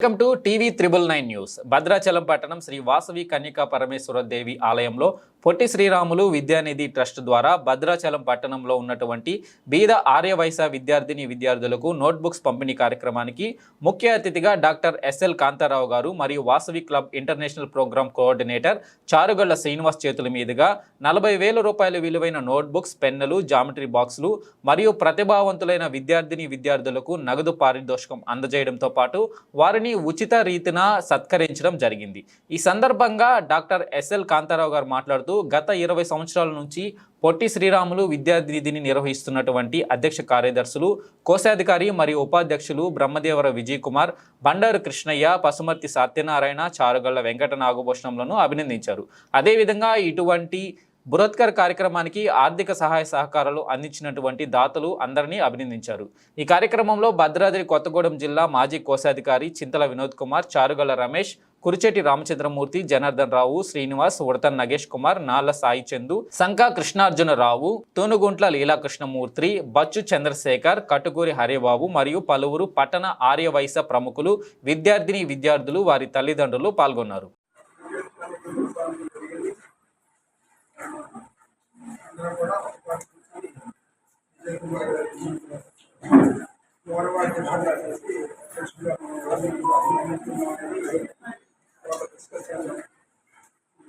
Welcome to TV triple nine news. Bhadrachalam పట్టణం శ్రీ వాసవి కన్యకా పరమేశ్వర దేవి ఆలయంలో Potti Sriramulu విద్యానిధి trust ద్వారా భద్రాచలం పట్టణంలో ఉన్నటువంటి బీద ఆర్యవైశ విద్యార్థిని విద్యార్థులకు నోట్బుక్స్ పంపిణీ కార్యక్రమానికి ముఖ్య అతిథిగా డాక్టర్ ఎస్ఎల్ కాంతారావు గారు మరియు Vasavi club international programme coordinator Charugalla Srinivas చేతుల మీదుగా నలభై వేల రూపాయల విలువైన నోట్బుక్స్ పెన్నులు జామెట్రీ బాక్సులు మరియు ప్రతిభావంతులైన విద్యార్థిని విద్యార్థులకు నగదు పారితోషికం అందజేయడంతో పాటు వారిని ఉచిత రీతిన సత్కరించడం జరిగింది. ఈ సందర్భంగా డాక్టర్ ఎస్ఎల్ కాంతారావు గారు మాట్లాడుతూ గత ఇరవై సంవత్సరాల నుంచి పొట్టి శ్రీరాములు విద్యార్థినిధిని నిర్వహిస్తున్నటువంటి అధ్యక్ష కార్యదర్శులు కోశాధికారి మరియు ఉపాధ్యక్షులు బ్రహ్మదేవర విజయ్ కుమార్ బండారు కృష్ణయ్య పసుమర్తి సత్యనారాయణ చారుగళ్ళ వెంకట నాగభూషణంలను అభినందించారు. అదేవిధంగా ఇటువంటి బృహత్కర్ కార్యక్రమానికి ఆర్థిక సహాయ సహకారాలు అందించినటువంటి దాతలు అందరినీ అభినందించారు. ఈ కార్యక్రమంలో భద్రాద్రి కొత్తగూడెం జిల్లా మాజీ కోశాధికారి చింతల వినోద్ కుమార్ చారుగల రమేష్ కురిచేటి రామచంద్రమూర్తి జనార్దన్ రావు శ్రీనివాస్ ఉడతన్ నగేష్ కుమార్ నాళ్ళ సాయి చందు సంకా కృష్ణార్జున రావు తూనుగుంట్ల లీలాకృష్ణమూర్తి బచ్చు చంద్రశేఖర్ కటుకూరి హరిబాబు మరియు పలువురు పట్టణ ఆర్యవైశ్య ప్రముఖులు విద్యార్థిని విద్యార్థులు వారి తల్లిదండ్రులు పాల్గొన్నారు.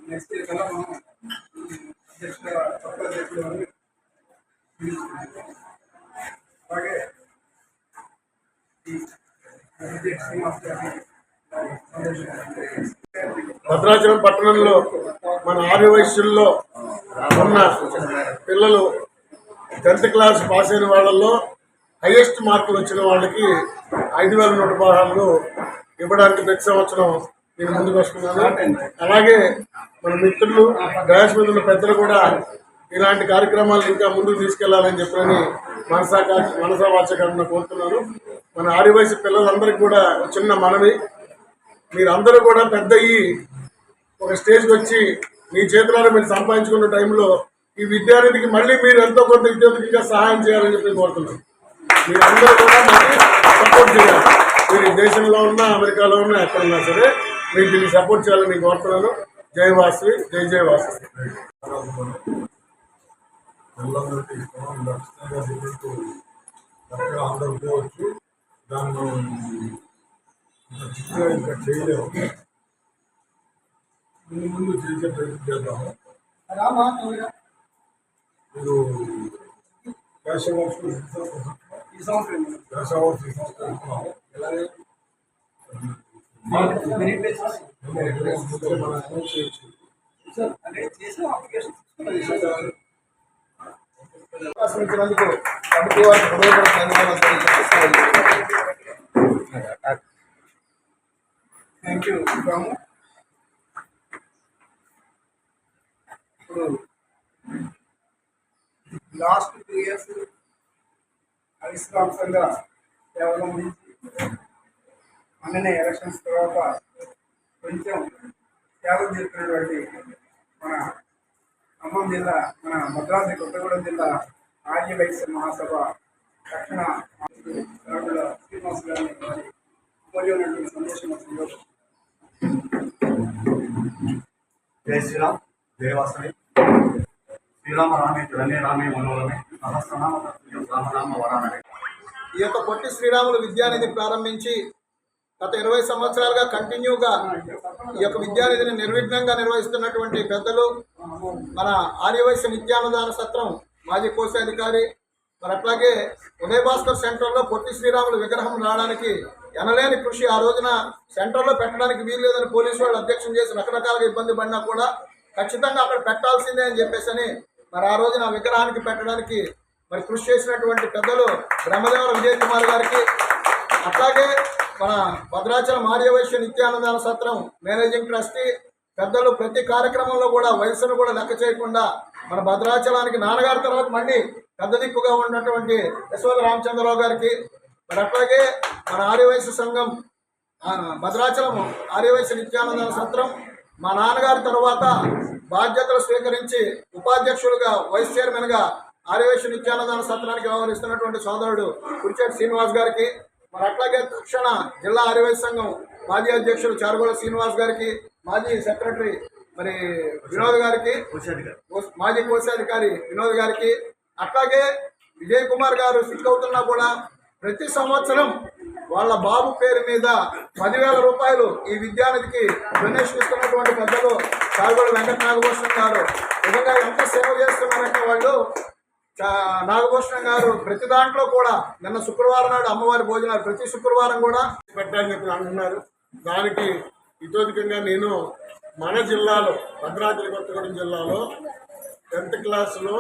నెక్స్ట్ కల్లా మనం అధ్యక్షులుగా అధ్యక్షులు అలాగే భద్రాచలం పట్టణంలో మన ఆరు వయసుల్లో ఉన్న పిల్లలు టెన్త్ క్లాస్ పాస్ అయిన వాళ్ళల్లో హైయెస్ట్ మార్కులు వచ్చిన వాళ్ళకి ఐదు వేల నూట పదహారులు ఇవ్వడానికి ప్రతి సంవత్సరం నేను ముందుకు వస్తున్నాను అలాగే మన మిత్రులు డయాస్ ఉన్న పెద్దలు కూడా ఇలాంటి కార్యక్రమాలు ఇంకా ముందుకు తీసుకెళ్ళాలని చెప్పని మనసా మనసా వాచకాలను కోరుతున్నాను మన ఆర్య వయసు పిల్లలందరికీ కూడా చిన్న మనవి. మీరందరూ కూడా పెద్ద ఒక స్టేజ్కి వచ్చి మీ చేతులలో మీరు సంపాదించుకున్న టైంలో ఈ విద్యార్థికి మళ్ళీ మీరు ఎంతో కొంత విద్యార్థికి సహాయం చేయాలని చెప్పి కోరుతున్నాను మీరందరూ కూడా మాకు సపోర్ట్ చేయాలి. మీరు దేశంలో ఉన్నా అమెరికాలో ఉన్నా ఎక్కడున్నా సరే మీరు దీన్ని సపోర్ట్ చేయాలని కోరుతున్నాను. జై వాసవి జై జై వాసవి. పిల్లలందరికీ ఇష్టం ఖచ్చితంగా రిజల్ట్ కరెక్ట్గా అందరూ పోవచ్చు దాన్ని ఇంకా చిక్కుగా ఇంకా చేయలేము ముందు ముందు చేసే ప్రయత్నం చేద్దాము మీరు క్యాష్ అవార్డ్స్ ఈ సంవత్సరం. క్యాష్ అవార్డ్స్ ఈ సంవత్సరం. ఇస్తున్నాము మెరిట్ బేసిస్ మనం అనౌన్స్ చేయొచ్చు సార్ అంటే చేసిన అప్లికేషన్ అవకాశం ఇచ్చినందుకు కమిటీ వారికి హృదయపూర్వక ధన్యవాదాలు తెలియజేస్తున్నాను. థ్యాంక్ యూ రాము ఇప్పుడు లాస్ట్ టూ ఇయర్స్ అవిశ్రాంతంగా కేవలం నుంచి మొన్ననే ఎలక్షన్స్ తర్వాత కొంచెం త్యాగం చేస్తున్నటువంటి మన ఖమ్మం జిల్లా మన భద్రాద్రి కొత్తగూడెం జిల్లా ఆర్య వైశ్య మహాసభ దక్షిణ రాజుల శ్రీనివాస్ గారిని వారి అమూల్యమైనటువంటి సందేశం సంతోషం జై శ్రీరామ్ జయ వాసవి శ్రీరామ రామే రణే రామే మనోరమే. సహస్రనామ రామనామ వరానమే. ఈ యొక్క పొట్టి శ్రీరాములు విద్యానిధి ప్రారంభించి గత ఇరవై సంవత్సరాలుగా కంటిన్యూగా ఈ యొక్క విద్యానిధిని నిర్విఘ్నంగా నిర్వహిస్తున్నటువంటి పెద్దలు మన ఆర్యవైశ్య నిత్యాన్నదాన సత్రం మాజీ కోశాధికారి మరి అట్లాగే ఉదయ భాస్కర్ సెంటర్లో పొట్టి శ్రీరాములు విగ్రహం రావడానికి ఎనలేని కృషి ఆ రోజున సెంటర్లో పెట్టడానికి వీలు లేదని పోలీసు వాళ్ళు అధ్యక్షం చేసి రకరకాలుగా ఇబ్బంది పడినా కూడా ఖచ్చితంగా అక్కడ పెట్టాల్సిందే అని చెప్పేసి అని మరి ఆ రోజున విగ్రహానికి పెట్టడానికి మరి కృషి చేసినటువంటి పెద్దలు బ్రహ్మదేవర విజయ్ కుమార్ గారికి అట్లాగే మన భద్రాచలం ఆర్యవైశ్య నిత్యానందాల సత్రం మేనేజింగ్ ట్రస్టీ పెద్దలు ప్రతి కార్యక్రమంలో కూడా వయసును కూడా లెక్క చేయకుండా మన భద్రాచలానికి నాన్నగారి తర్వాత మళ్ళీ పెద్ద దిక్కుగా ఉన్నటువంటి యశోద రామచంద్రరావు గారికి మరి అట్లాగే మన ఆర్యవైశ్య సంఘం భద్రాచలం ఆర్యవైశ్య నిత్యానందాల సత్రం మా నాన్నగారి తర్వాత బాధ్యతలు స్వీకరించి ఉపాధ్యక్షులుగా వైస్ చైర్మన్గా ఆర్యవైశ్య నిత్యానంద సత్రానికి వ్యవహరిస్తున్నటువంటి సోదరుడు కురిచేటి శ్రీనివాస్ గారికి మరి అట్లాగే తక్షణ జిల్లా ఆర్యవైశ్య సంఘం మాజీ అధ్యక్షులు చారుగోళ శ్రీనివాస్ గారికి మాజీ సెక్రటరీ మరి వినోద్ గారికి మాజీ కోశాధికారి వినోద్ గారికి అట్లాగే విజయ్ కుమార్ గారు సిక్ అవుతున్నా కూడా ప్రతి సంవత్సరం వాళ్ళ బాబు పేరు మీద పదివేల రూపాయలు ఈ విద్యానిధికి డొనేషన్ ఇస్తున్నటువంటి పెద్దలు చారుగోళ వెంకట నాగభూషణం గారు. నిజంగా ఎంత సేవ చేస్తున్నారంటే వాళ్ళు నాగభూషణం గారు ప్రతి దాంట్లో కూడా నిన్న శుక్రవారం నాడు అమ్మవారి భోజనాలు ప్రతి శుక్రవారం కూడా పెట్టాలని చెప్పి అంటున్నారు. దానికి ఇతోధికంగా నేను మన జిల్లాలో భద్రాద్రి కొత్తగూడెం జిల్లాలో టెన్త్ క్లాసులో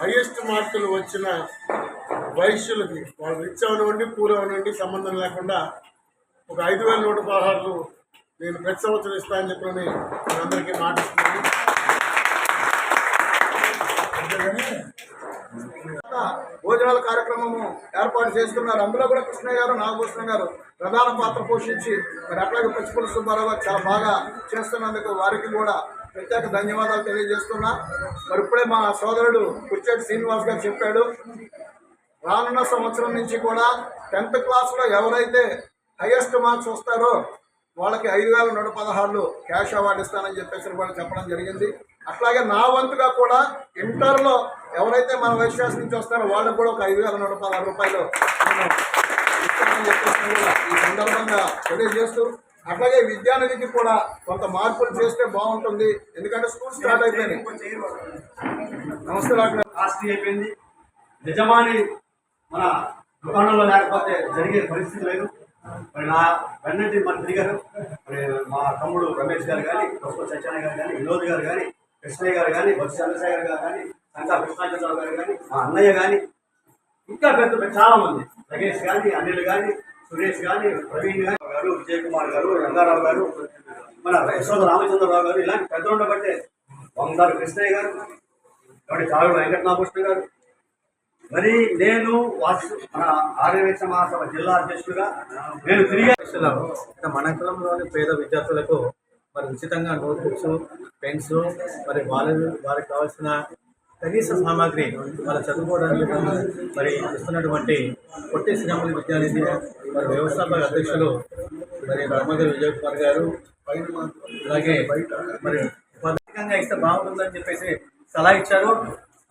హైయెస్ట్ మార్కులు వచ్చిన వైశ్యులకి వాళ్ళు రిచ్ అవనివ్వండి పూర్ అవనివ్వండి సంబంధం లేకుండా ఒక ఐదు వేల నూట పదహారులు నేను ప్రతి సంవత్సరం ఇస్తానని చెప్పి నేను అందరికీ మాటిస్తున్నాను భోజనాల కార్యక్రమము ఏర్పాటు చేస్తున్నారు. అందులో కూడా కృష్ణయ్య గారు నాగభూషణ గారు ప్రధాన పాత్ర పోషించి మరి అట్లాగే పచ్చిపుల సుబ్బారావు గారు చాలా బాగా చేస్తున్నందుకు వారికి కూడా ప్రత్యేక ధన్యవాదాలు తెలియజేస్తున్నా. మరి ఇప్పుడే మా సోదరుడు కుర్చేటి శ్రీనివాస్ గారు చెప్పాడు రానున్న సంవత్సరం నుంచి కూడా టెన్త్ క్లాస్లో ఎవరైతే హైయెస్ట్ మార్క్స్ వస్తారో వాళ్ళకి ఐదు వేల నూట పదహారులు క్యాష్ అవార్డు ఇస్తానని చెప్పేసి కూడా చెప్పడం జరిగింది. అట్లాగే నా వంతుగా కూడా ఇంటర్లో ఎవరైతే మన వైశ్యాస్ నుంచి వస్తారో వాళ్ళకి కూడా ఒక ఐదు వేల నూట పదహారు రూపాయలు ఈ సందర్భంగా తెలియజేస్తూ అట్లాగే విద్యానిధికి కూడా కొంత మార్పులు చేస్తే బాగుంటుంది. ఎందుకంటే స్కూల్ స్టార్ట్ అయిపోయింది. నమస్తే డాక్టర్. ఆస్తి అయిపోయింది. యజమాని మన దుకాణంలో లేకపోతే జరిగే పరిస్థితి లేదు. మరి నా వెన్నటి మంత్రి గారు మరి మా తమ్ముడు రమేష్ గారు కానీ ప్రొఫెసర్ సత్యనారాయణ గారు కానీ వినోద్ గారు కానీ కృష్ణయ్య గారు కానీ బొత్స చంద్రశేఖర్ గారు కానీ శంకా కృష్ణాచంద్రరావు గారు కానీ మా అన్నయ్య కానీ ఇంకా పెద్ద పెద్ద చాలా మంది. నగేష్ కానీ అనిల్ కానీ సురేష్ కానీ ప్రవీణ్ గారు గారు విజయ్ కుమార్ గారు రంగారావు గారు మన యశోద రామచంద్రరావు గారు ఇలాంటి పెద్ద ఉండబట్టే వంగారు కృష్ణయ్య గారు కాబట్టి చాలు వెంకటనాభకృష్ణ గారు. మరి నేను వాసు మన ఆర్యవేశ మహాసభ జిల్లా అధ్యక్షుడిగా నేను తిరిగి ఇక్కడ మన కులంలోని పేద విద్యార్థులకు మరి ఉచితంగా నోట్బుక్స్ పెన్స్ మరి వాళ్ళ వారికి కావాల్సిన కనీస సామాగ్రి వాళ్ళ చదువుకోవడానికి మరి ఇస్తున్నటువంటి పొట్టి శ్రీరాములు విద్యానిధి మరి వ్యవస్థాపక అధ్యక్షులు మరి రామగారి విజయ్ కుమార్ గారు అలాగే మరి ఉపాధికంగా ఇస్తే బాగుంటుందని చెప్పేసి సలహా ఇచ్చారు.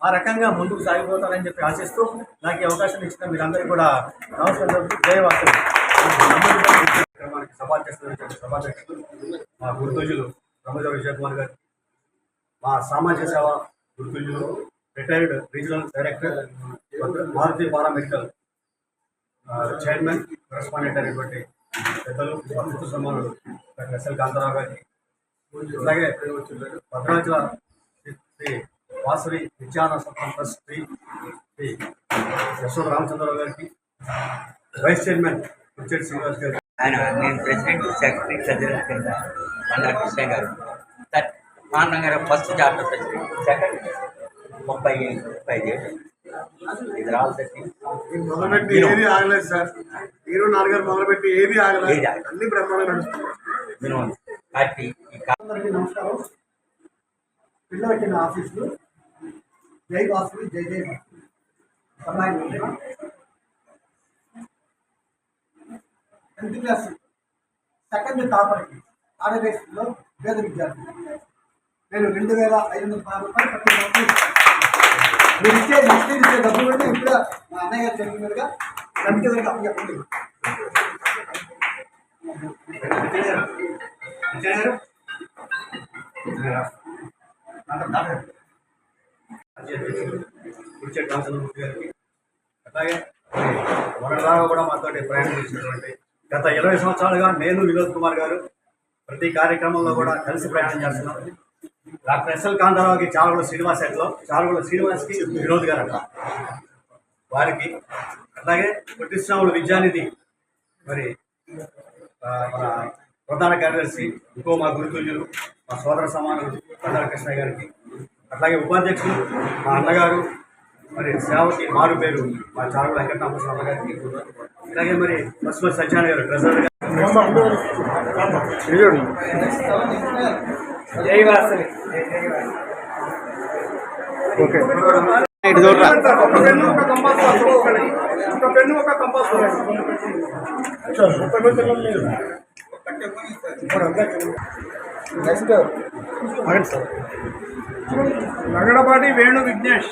ఆ రకంగా ముందుకు సాగిపోతారని చెప్పి ఆశిస్తూ నాకు ఈ అవకాశం ఇచ్చిన మీరందరూ కూడా నమస్కారం. జయవాసం కార్యక్రమానికి సభా చేస్తున్నటువంటి సభాధ్యక్షులు మా గుర్తుజులు రమజ విజయ్ కుమార్ గారు మా సామాజిక సేవ గుర్తుజులు retired regional director Bharatiya paramedical chairman correspondent అయినటువంటి పెద్దలు అమృత సమానులు డాక్టర్ ఎస్ఎల్ కాంతారావు గారికి అలాగే భద్రాచల శ్రీ- వాసరి వాసవి విద్యాన ట్రస్ట్ శ్రీ శ్రీ యశోద రామచంద్రరావు గారికి వైస్ చైర్మన్ కుర్చేటి శ్రీనివాస్ గారికి ఆయన నేను ప్రెసిడెంట్ సెక్రటరీ ట్రెజరర్ కింద బండారు కృష్ణ గారు. థర్డ్ మా అన్నగారు ఫస్ట్ చాప్టర్ ప్రెసిడెంట్ సెకండ్ ముప్పై ముప్పై ఐదు ఇది రావాలి మొదలుపెట్టి ఏది ఆగలేదు సార్. మీరు నాన్నగారు మొదలుపెట్టి ఏది ఆగలేదు. అన్ని బ్రహ్మాండంగా నడుస్తుంది పార్టీ అందరికీ నమస్కారం. పిల్లలకి ఆఫీసులు. జై వాసులు జై జై వాసులు సన్నాయి టెన్త్ క్లాస్ సెకండ్ టాపర్కి ఆంధ్రప్రదేశ్లో పేద విద్యార్థి నేను రెండు వేల ఐదు వందల పది రూపాయలు కట్టిన మీరు ఇచ్చే నెక్స్ట్ ఇచ్చే డబ్బులు కూడా ఇప్పుడు మా అన్నయ్య గారు చెప్పిన మీదుగా కమిటీ దగ్గర అప్పు చెప్పండి అలాగే కుర్చేటి కూడా మాతో ప్రయాణం చేసినటువంటి గత ఇరవై సంవత్సరాలుగా నేను వినోద్ కుమార్ గారు ప్రతి కార్యక్రమంలో కూడా కలిసి ప్రయాణం చేస్తున్నాం. డాక్టర్ ఎస్ఎల్ కాంతారావుకి చారుగుల శ్రీనివాస్ ఎట్లో చారుగుల శ్రీనివాస్కి వినోద్ గారు అట్లా వారికి అలాగే పుట్టిశ్రాములు విద్యానిధి మరి మన ప్రధాన కార్యదర్శి ఇంకో మా గురుతుల్యులు మా సోదర సమానులు ప్రధాన కృష్ణ గారికి అట్లాగే ఉపాధ్యక్షులు మా అన్నగారు మరి సేవకి మారు పేరు మా చారు వెంకటరామకృష్ణ గారికి ఇలాగే మరి బస్మతి సత్యనారాయణ గారు ట్రెజరర్ గారు. ఒక పెన్ను ఒక కంపాస్ ఒక పెన్ను ఒక compass next. Lagadapati Venu Vignesh.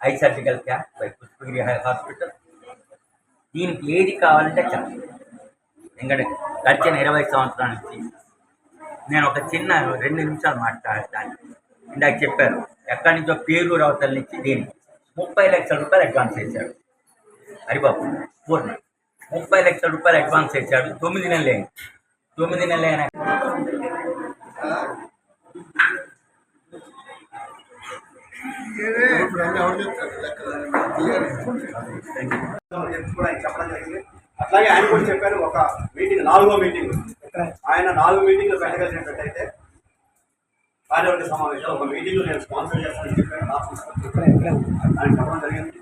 Eye surgical camp by Pushpagiri eye hospital. దీనికి ఏది కావాలంటే చెప్పండి. ఎందుకంటే గడిచిన ఇరవై సంవత్సరాల నుంచి నేను ఒక చిన్న రెండు నిమిషాలు మాట్లాడతాను. ఇందాక చెప్పారు ఎక్కడి నుంచో పేరు అవతల నుంచి దీనికి? ముప్పై లక్షల రూపాయలు అడ్వాన్స్ వేశాడు. హరిబాబు పూర్ణ. ముప్పై లక్షల రూపాయలు అడ్వాన్స్ వేశాడు. తొమ్మిది నెలలు తొమ్మిది నెలలు అయినా కూడా ఆయన చెప్పడం జరిగింది అట్లాగే ఆయన కూడా చెప్పారు ఒక మీటింగ్ నాలుగో మీటింగ్ ఆయన నాలుగు మీటింగ్లు పెట్టగలిగినట్టయితే కార్యవర్గ సమావేశం ఒక మీటింగ్ నేను స్పాన్సర్ చేస్తానని చెప్పాను నా ఆయన చెప్పడం జరిగింది.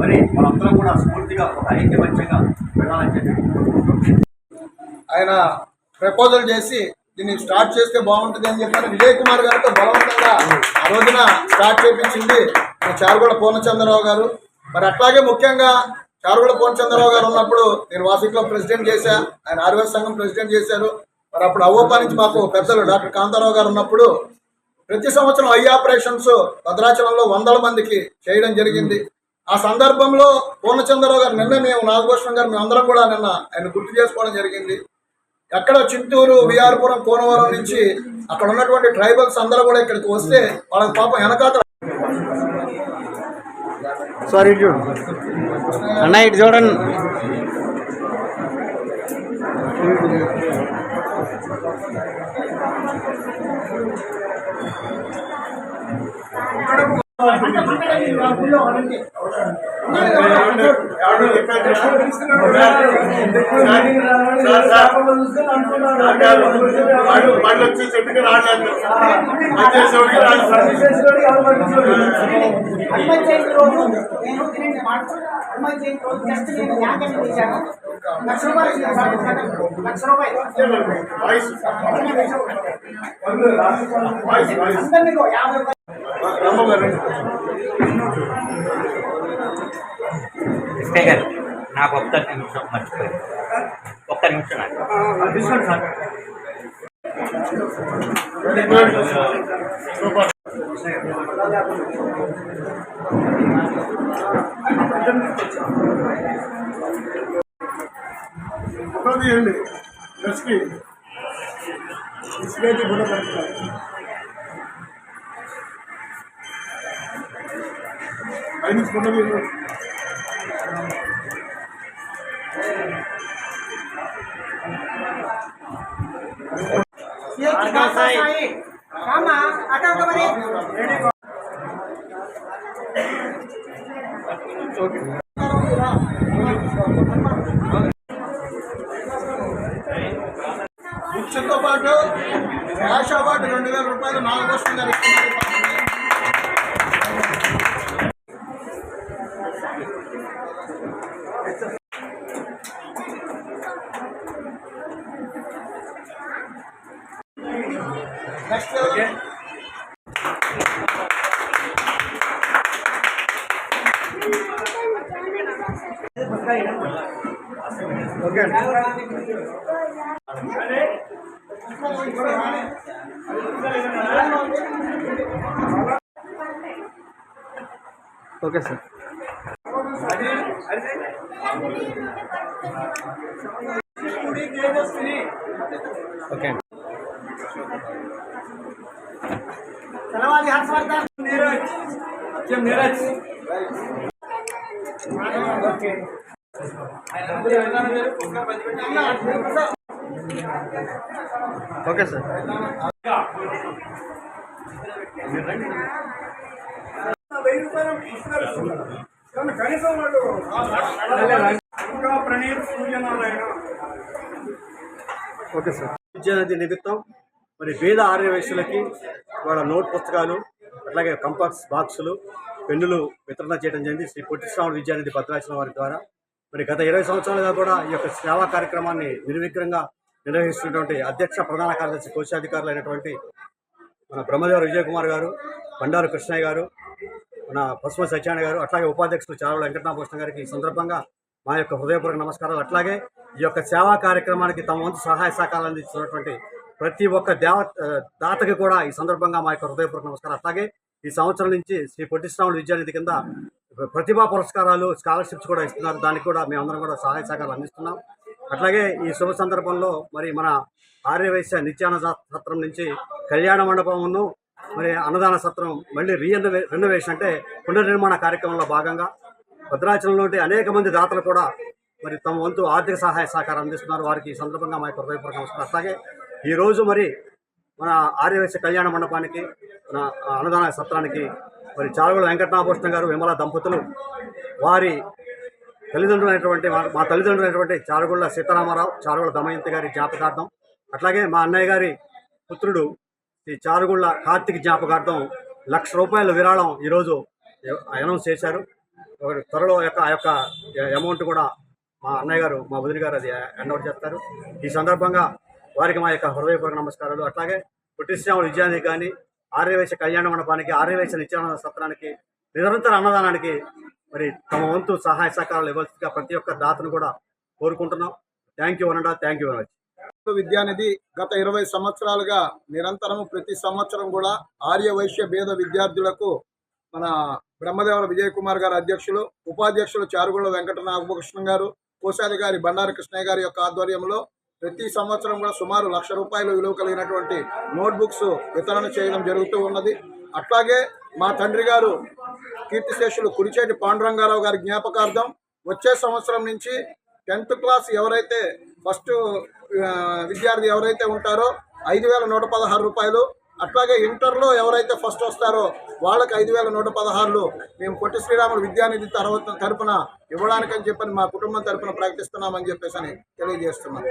మరి మనందరం కూడా స్ఫూర్తిగా ఒక ఐక్యమత్యంగా వెళ్ళాలని చెప్పి. ఆయన ప్రపోజల్ చేసి దీన్ని స్టార్ట్ చేస్తే బాగుంటుంది అని చెప్పారు. విజయ్ కుమార్ గారితో బలవంతంగా ఆ రోజున స్టార్ట్ చేపించింది మన చారుగుడ పూర్ణచంద్రరావు గారు. మరి అట్లాగే ముఖ్యంగా చారుగోడ పూర్ణచంద్రరావు గారు ఉన్నప్పుడు నేను వాసిక్లో ప్రెసిడెంట్ చేశా ఆయన ఆర్వైఎస్ సంఘం ప్రెసిడెంట్ చేశారు. మరి అప్పుడు అవ్వప్ప నుంచి మాకు పెద్దలు డాక్టర్ కాంతారావు గారు ఉన్నప్పుడు ప్రతి సంవత్సరం ఐ ఆపరేషన్స్ భద్రాచలంలో వందల మందికి చేయడం జరిగింది. ఆ సందర్భంలో పూర్ణచంద్రరావు గారు నిన్న మేము నాగభూషణం గారు మేమందరం కూడా నిన్న ఆయన గుర్తు చేసుకోవడం జరిగింది. ఎక్కడ చిత్తూరు విఆర్పురం కోనవరం నుంచి అక్కడ ఉన్నటువంటి ట్రైబల్స్ అందరూ కూడా ఇక్కడికి వస్తే వాళ్ళకి పాపం వెనకాత సారీ చూడు. అన్న ఇటు చూడండి. వాళ్ళు వాళ్ళు వచ్చి చెట్టుకి రాలేదు పనిచేసేవాడికి రాలేదు లక్ష రూపాయలు సార్. లక్ష రూపాయలు. యాభై రూపాయలు. నాకు ఒక్క నిమిషం మర్చిపోయింది ఒక్క నిమిషం నాకు. ఫోటో తీయండి. డ్రెస్కి డ్రెస్కి ఫోటో పెడతారు రియాక్షన్తో పాటు క్యాష్ అవార్డు రెండు వేల రూపాయలు నాలుగు వస్తుంది ఓకే సార్. ఓకే అండి. చలవాలి హర్షవర్ధన్. Okay sir. కానీ కనీసం వాళ్ళు ఇంకా ప్రణీత్ సూర్యనారాయణ ఓకే సార్. విద్యానిధి నిమిత్తం మరి వేద ఆర్య వాళ్ళ నోట్ పుస్తకాలు అట్లాగే కంపాక్స్ బాక్సులు పెన్నులు వితరణ చేయడం జరిగింది. శ్రీ పొట్టి విద్యానిధి భద్రాచలం వారి ద్వారా. మరి గత ఇరవై సంవత్సరాలుగా కూడా ఈ యొక్క సేవా కార్యక్రమాన్ని నిర్విఘ్నంగా నిర్వహిస్తున్నటువంటి అధ్యక్ష ప్రధాన కార్యదర్శి కోశాధికారులు అయినటువంటి మన బ్రహ్మదేవ విజయ్ కుమార్ గారు బండారు కృష్ణయ్య గారు మన పశువ సత్యాన గారు అట్లాగే ఉపాధ్యక్షులు చారుల వెంకటనాభకృష్ణ గారికి ఈ సందర్భంగా మా యొక్క హృదయపూర్వక నమస్కారాలు. అట్లాగే ఈ యొక్క సేవా కార్యక్రమానికి తమ వంతు సహాయ సహకారాలు అందిస్తున్నటువంటి ప్రతి ఒక్క దేవ దాతకి కూడా ఈ సందర్భంగా మా యొక్క హృదయపూర్వక నమస్కారం అట్లాగే ఈ సంవత్సరం నుంచి శ్రీ పొట్టిశ్రాముడు విద్యానిధి కింద ప్రతిభా పురస్కారాలు స్కాలర్షిప్స్ కూడా ఇస్తున్నారు. దానికి కూడా మేమందరం కూడా సహాయ సహకారాలు అందిస్తున్నాం. అట్లాగే ఈ శుభ సందర్భంలో మరి మన ఆర్యవైశ్య నిత్యాన సత్రం నుంచి కళ్యాణ మండపమును మరి అన్నదాన సత్రం మళ్ళీ రీఎనవే రెనోవేషన్ అంటే పునర్నిర్మాణ కార్యక్రమంలో భాగంగా భద్రాచలంలో అనేక మంది దాతలు కూడా మరి తమ వంతు ఆర్థిక సహాయ సహకారం అందిస్తున్నారు. వారికి ఈ సందర్భంగా మా యొక్క హృదయపూర్వక నమస్కారం. అట్లాగే ఈరోజు మరి మన ఆర్యవేశ కళ్యాణ మండపానికి మన అన్నదాన సత్రానికి మరి చారుగుల వెంకటనాభూషణ గారు విమల దంపతులు వారి తల్లిదండ్రులైనటువంటి మా- మా తల్లిదండ్రులైనటువంటి చారుగుళ్ళ సీతారామారావు చారుగుళ్ళ దమయంతి గారి జ్ఞాపకార్థం అట్లాగే మా అన్నయ్య గారి పుత్రుడు ఈ చారుగుళ్ళ కార్తీక్ జ్ఞాపకార్థం లక్ష రూపాయల విరాళం ఈరోజు అనౌన్స్ చేశారు. ఒక త్వరలో యొక్క ఆ యొక్క అమౌంట్ కూడా మా అన్నయ్య గారు మా వదిలి గారు అది హ్యాండ్ చేస్తారు. ఈ సందర్భంగా వారికి మా యొక్క హృదయపూర్వక నమస్కారాలు. అట్లాగే పుట్టిశ్రాముల విజయానికి కానీ ఆర్యవేశ కళ్యాణ మండపానికి ఆర్యవేశ నిత్యానంద సత్రానికి నిరంతర అన్నదానానికి మరి తమ వంతు సహాయ సహకారాలు ఇవ్వాల్సిందిగా ప్రతి ఒక్క దాతను కూడా కోరుకుంటున్నాం. Thank you అనడా thank you very much Vidyanidhi గత ఇరవై సంవత్సరాలుగా నిరంతరము ప్రతి సంవత్సరం కూడా ఆర్య వైశ్య భేద విద్యార్థులకు మన బ్రహ్మదేవర విజయ్ కుమార్ గారు అధ్యక్షులు ఉపాధ్యక్షులు చారుగుళ్ళ వెంకట నాగభూషణం గారు కోశాధికారి బండారు కృష్ణయ్య గారి యొక్క ఆధ్వర్యంలో ప్రతి సంవత్సరం కూడా సుమారు లక్ష రూపాయలు విలువ కలిగినటువంటి నోట్బుక్స్ వితరణ చేయడం జరుగుతూ ఉన్నది. అట్లాగే మా తండ్రి గారు కీర్తిశేషులు కురిచేటి పాండురంగారావు గారి జ్ఞాపకార్థం వచ్చే సంవత్సరం నుంచి టెన్త్ క్లాస్ ఎవరైతే ఫస్ట్ విద్యార్థి ఎవరైతే ఉంటారో ఐదు వేల నూట పదహారు రూపాయలు. అట్లాగే ఇంటర్లో ఎవరైతే ఫస్ట్ వస్తారో వాళ్ళకి ఐదు వేల నూట పదహారులు. మేము పొట్టి శ్రీరాములు విద్యానిధి తర్వాత తరపున ఇవ్వడానికని చెప్పని మా కుటుంబం తరపున ప్రకటిస్తున్నామని చెప్పేసి అని తెలియజేస్తున్నాం.